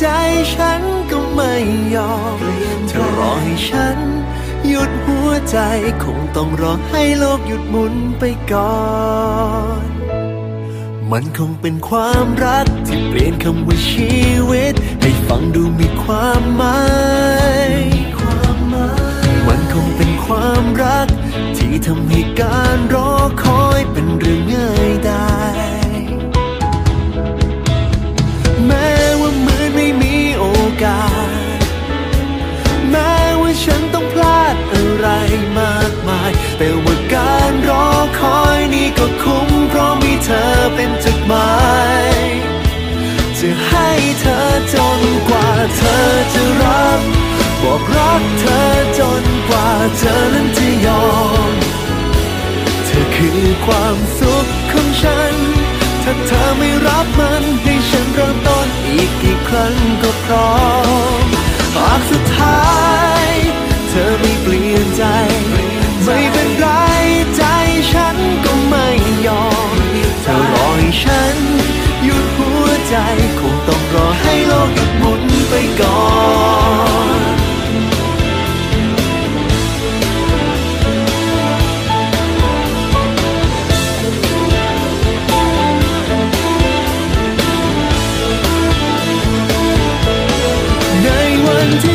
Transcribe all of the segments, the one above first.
ใจฉันก็ไม่ยอมเธอรอให้ฉัน หยุดหัวใจคงต้องรอให้โลกหยุดหมุนไปก่อน มันคงเป็นความรักที่เปลี่ยนคำว่าชีวิต ให้ฟังดูมีความหมายมันคงเป็นความรัก ที่ทำให้การรอคอยเป็นเรื่องง่ายได้ บอกรักเธอจนกว่าเธอนั้นจะยอม เธอคือความสุขของฉัน ถ้าเธอไม่รับมันให้ฉันเริ่มต้นอีกกี่ครั้งก็พร้อมหากสุดท้าย เธอไม่เปลี่ยนใจ ไม่เป็นไรใจฉันก็ไม่ยอม เธอรอให้ฉัน หยุดหัวใจคงต้องรอให้โลกหยุด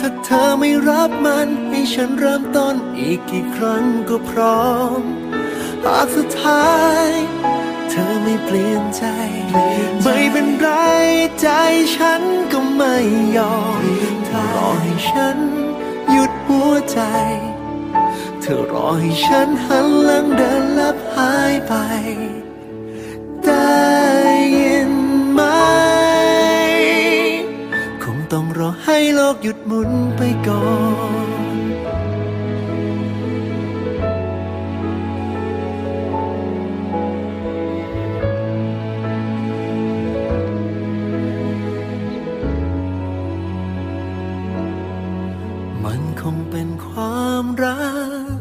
ถ้าเธอไม่รับมันให้ฉันเริ่มต้นอีกกี่ครั้งก็พร้อม หากสุดท้าย เธอไม่เปลี่ยนใจ ไม่เป็นไรใจฉันก็ไม่ยอมเธอรอให้ฉันหยุดหัวใจ เธอรอให้ฉันหันหลังเดินลับหายไป กหยุดหมุนไปก่อนมันคงเป็นความรัก